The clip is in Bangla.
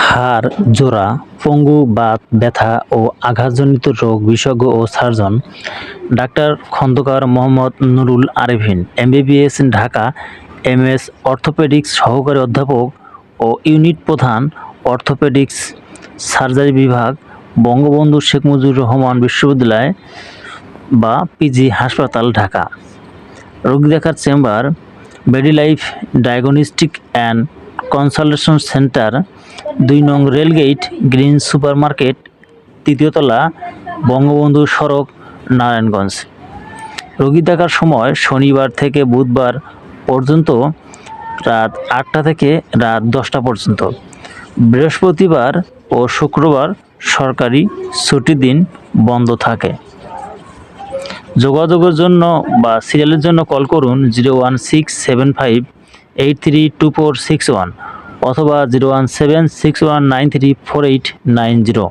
হাড়, জোড়া, পঙ্গু, বাত, ব্যথা ও আঘাতজনিত রোগ বিশেষজ্ঞ ও surgeon doctor Khandakar Mohammad Nurul Arefin, MBBS Dhaka, MS orthopaedics সহকারী অধ্যাপক ও ইউনিট প্রধান অর্থোপেডিক্স সার্জারি বিভাগ, বঙ্গবন্ধু শেখ মুজিবুর রহমান বিশ্ববিদ্যালয় বা পিজি হাসপাতাল, ঢাকা। রোগী দেখার chamber Medilife diagnostic and consultation centre, দুই নং রেলগেট, গ্রিন সুপারমার্কেট তৃতীয়তলা বঙ্গবন্ধু সড়ক, নারায়ণগঞ্জ। রোগী দেখার সময় শনিবার থেকে বুধবার পর্যন্ত রাত আটটা থেকে রাত দশটা পর্যন্ত। বৃহস্পতিবার ও শুক্রবার সরকারি ছুটির দিন বন্ধ থাকে। যোগাযোগের জন্য বা সিরিয়ালের জন্য কল করুন zero one six seven five eight three two four six one অথবা zero one seven six one nine three four eight nine zero